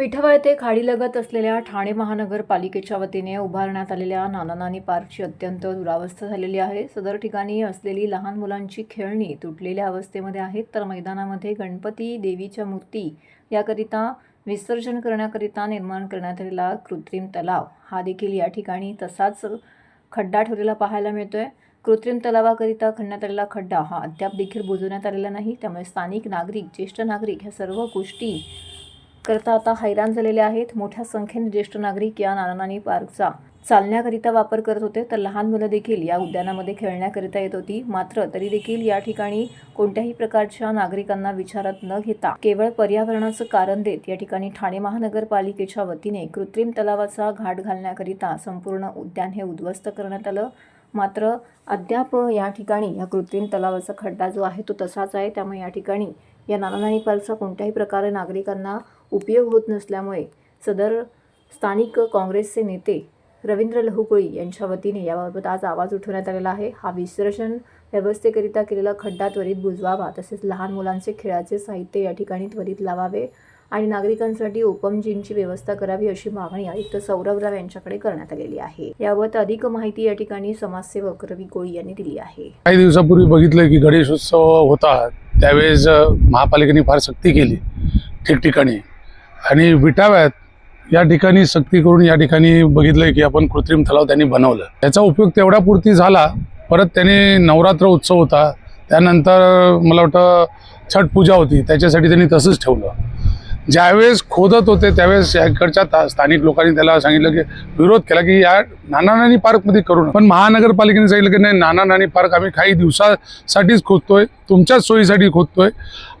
विठवा येथे खाडीलगत असलेल्या ठाणे महानगरपालिकेच्या वतीने उभारण्यात आलेल्या नानानानी पार्कची अत्यंत दुरावस्था झालेली आहे. सदर ठिकाणी असलेली लहान मुलांची खेळणी तुटलेल्या अवस्थेमध्ये आहेत. तर मैदानामध्ये गणपती देवीच्या मूर्ती याकरिता विसर्जन करण्याकरिता निर्माण करण्यात आलेला कृत्रिम तलाव हा देखील या ठिकाणी तसाच खड्डा ठेवलेला पाहायला मिळतोय. कृत्रिम तलावाकरिता खणण्यात आलेला खड्डा हा अद्याप देखील बुजवण्यात आलेला नाही. त्यामुळे स्थानिक नागरिक ज्येष्ठ नागरिक ह्या सर्व गोष्टी करता आता हैराण झालेले आहेत. मोठ्या संख्येने ज्येष्ठ नागरिक या नानानानी पार्कचा चालण्याकरिता वापर करत होते. तर लहान मुलं देखील या उद्यानामध्ये खेळण्याकरिता येत होती. मात्र तरी देखील या ठिकाणी कोणत्याही प्रकारच्या नागरिकांना विचारात न घेता केवळ पर्यावरणाचं कारण देत या ठिकाणी ठाणे महानगरपालिकेच्या वतीने कृत्रिम तलावाचा घाट घालण्याकरिता संपूर्ण उद्यान हे उद्ध्वस्त करण्यात आलं. मात्र अद्याप या ठिकाणी या कृत्रिम तलावाचा खड्डा जो आहे तो तसाच आहे. त्यामुळे या ठिकाणी या नानानानी पार्कचा कोणत्याही प्रकारे नागरिकांना उपयोग होत नसल्यामुळे सदर स्थानिक काँग्रेसचे नेते रवींद्र लहुकोळी यांच्या वतीने याबाबत आज आवाज उठवण्यात आलेला आहे. हा विसर्जन व्यवस्थेकरिता केलेला खड्डा त्वरित बुजवावा तसेच लहान मुलांचे खेळाचे साहित्य या ठिकाणी त्वरित लावावे आणि नागरिकांसाठी उपमजींची व्यवस्था करावी अशी मागणी आयुक्त सौरभ राव यांच्याकडे करण्यात आलेली आहे. याबाबत अधिक माहिती या ठिकाणी समाजसेवक रवी कोळी यांनी दिली आहे. काही दिवसापूर्वी बघितलं की गणेशोत्सव होता. त्यावेळेस महापालिकेने फार सक्ती केली ठिकठिकाणी. आणि विटाव्यात या ठिकाणी सक्ती करून या ठिकाणी बघितलं की आपण कृत्रिम तलाव त्यांनी बनवलं. त्याचा उपयोग तेवढ्यापुरती झाला परत त्याने नवरात्र उत्सव होता त्यानंतर मला वाटतं छठ पूजा होती त्याच्यासाठी त्यांनी तसंच ठेवलं. ज्यावेळेस खोदत होते त्यावेळेस इकडच्या ता- स्थानिक लोकांनी त्याला सांगितलं की विरोध केला की या नाना नानी पार्कमध्ये करू नका. पण महानगरपालिकेने सांगितलं की नाही नाना नानी पार्क आम्ही काही दिवसासाठीच खोदतोय तुमच्याच सोयीसाठी खोदतोय.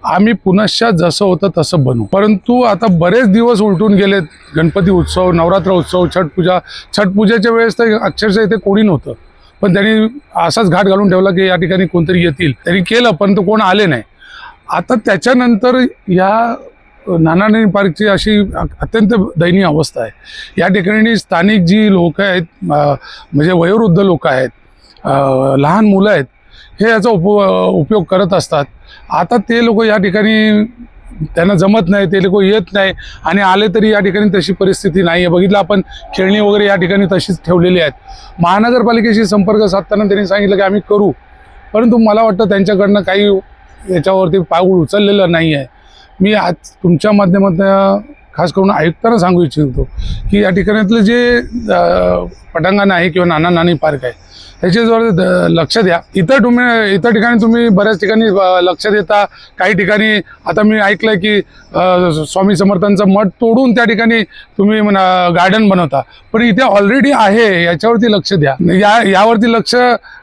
आम्ही पुनश्च जसं होतं तसं बनवू परंतु आता बरेच दिवस उलटून गेलेत. गणपती उत्सव नवरात्र उत्सव छठ पूजा. छठ पूजेच्या वेळेस तर अक्षरशः इथे कोणी नव्हतं. पण त्यांनी असाच घाट घालून ठेवला की या ठिकाणी कोणतरी येतील. त्यांनी केलं पण तो कोण आले नाही. आता त्याच्यानंतर या नानानानी पार्कची अशी अत्यंत दयनीय अवस्था आहे. या ठिकाणी स्थानिक जी लोक आहेत म्हणजे वयोवृद्ध लोक आहेत लहान मुलं आहेत हे याचा उप उपयोग करत असतात. आता ते लोक या ठिकाणी त्यांना जमत नाही ते लोक येत नाही आणि आले तरी या ठिकाणी तशी परिस्थिती नाही आहे बघितलं आपण खेळणी वगैरे या ठिकाणी तशीच ठेवलेली आहेत. महानगरपालिकेशी संपर्क साधताना त्यांनी सांगितलं की आम्ही करू परंतु मला वाटतं त्यांच्याकडनं काही याच्यावरती पाऊल उचललेलं नाही आहे मी आज तुमच्या माध्यमातून खास करून आयुक्तांना सांगू इच्छितो की या ठिकाणातलं जे पटांगण आहे किंवा नाना नानी पार्क आहे त्याच्यावर द- लक्ष द्या. इतर तुम्ही इतर ठिकाणी तुम्ही बऱ्याच ठिकाणी लक्ष देता. काही ठिकाणी आता मी ऐकलं की स्वामी समर्थांचं मठ तोडून त्या ठिकाणी तुम्ही गार्डन बनवता. पण इथे ऑलरेडी आहे याच्यावरती लक्ष द्या. या यावरती लक्ष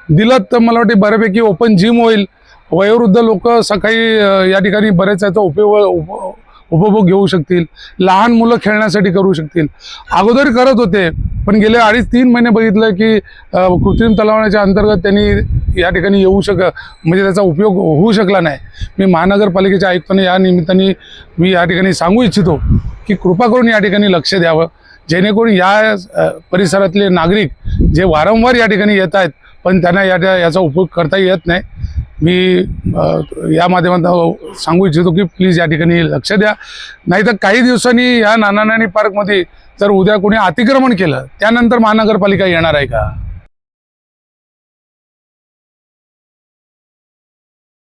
दिलं तर मला वाटते बऱ्यापैकी ओपन जिम होईल. वयोवृद्ध लोक सकाळी या ठिकाणी बरेच याचा उपयोग उप- उपभोग घेऊ शकतील. लहान मुलं खेळण्यासाठी करू शकतील. अगोदर करत होते पण गेले अडीच तीन महिने बघितलं की कृत्रिम तलावाच्या अंतर्गत त्यांनी या ठिकाणी येऊ शक म्हणजे त्याचा उपयोग होऊ शकला नाही. मी महानगरपालिकेच्या आयुक्तांनी या निमित्ताने मी या ठिकाणी सांगू इच्छितो की कृपा करून या ठिकाणी लक्ष द्यावं. जेणेकरून या परिसरातले नागरिक जे वारंवार या ठिकाणी येत आहेत पण त्यांना या याचा उपयोग करता येत नाही. मी या माध्यमातून हो, सांगू इच्छितो की प्लीज या ठिकाणी लक्ष द्या. नाहीतर काही दिवसांनी या नाना नानी पार्कमध्ये जर उद्या कोणी अतिक्रमण केलं त्यानंतर महानगरपालिका येणार आहे का?